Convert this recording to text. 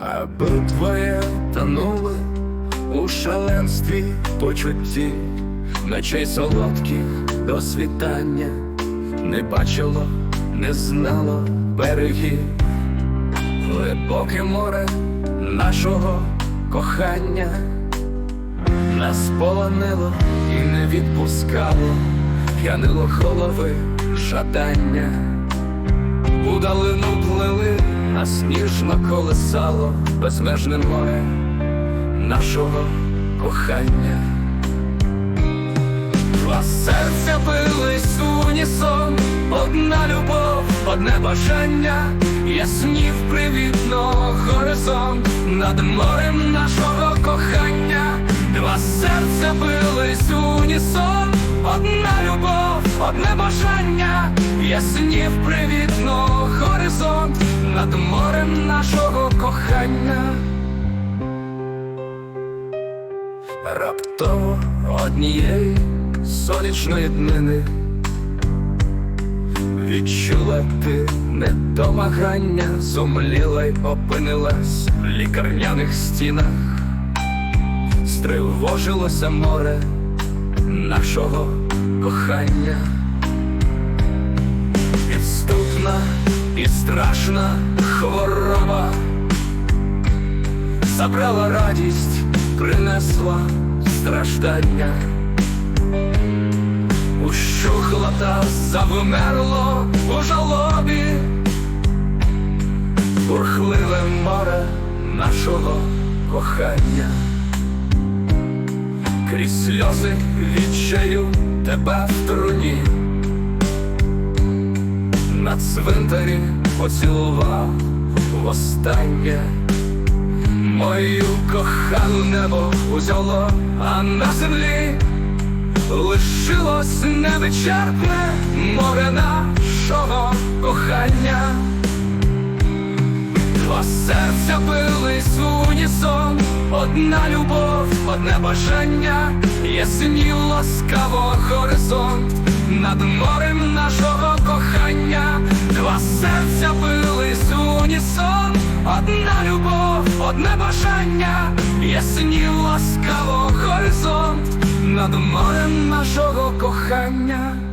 Небо твоє тонули у шаленстві почутті, ночей солодких до світання, не бачило, не знало берегів, глибоке море нашого кохання, нас полонило і не відпускало, п'янило голови жадання. У далину плели, а сніжно колесало безмежне море нашого кохання. Два серця бились в унісон, одна любов, одне бажання, яснів привітно горизонт над морем нашого кохання. Два серця бились в унісон, одна любов, одне бажання, яснів привітно горизонт над морем нашого кохання. Раптово однієї сонячної днини Відчула ти недомагання, зумліла й опинилась в лікарняних стінах, стривожилося море нашого кохання, і страшна хвороба. Забрала радість, принесла страждання, ущухла та завмерло у жалобі, бурхливе море нашого кохання, крізь сльози відчаю тебе в труні, на цвинтарі поцілував востаннє. Мою кохану небо узяло, а на землі лишилось невичерпне море нашого кохання. Два серця бились в унісон, одна любов, одне бажання, яснів ласкаво горизонт над морем нашого серця бились унісон, одна любов, одне бажання, ясні ласкаво горизонт. Над морем нашого кохання.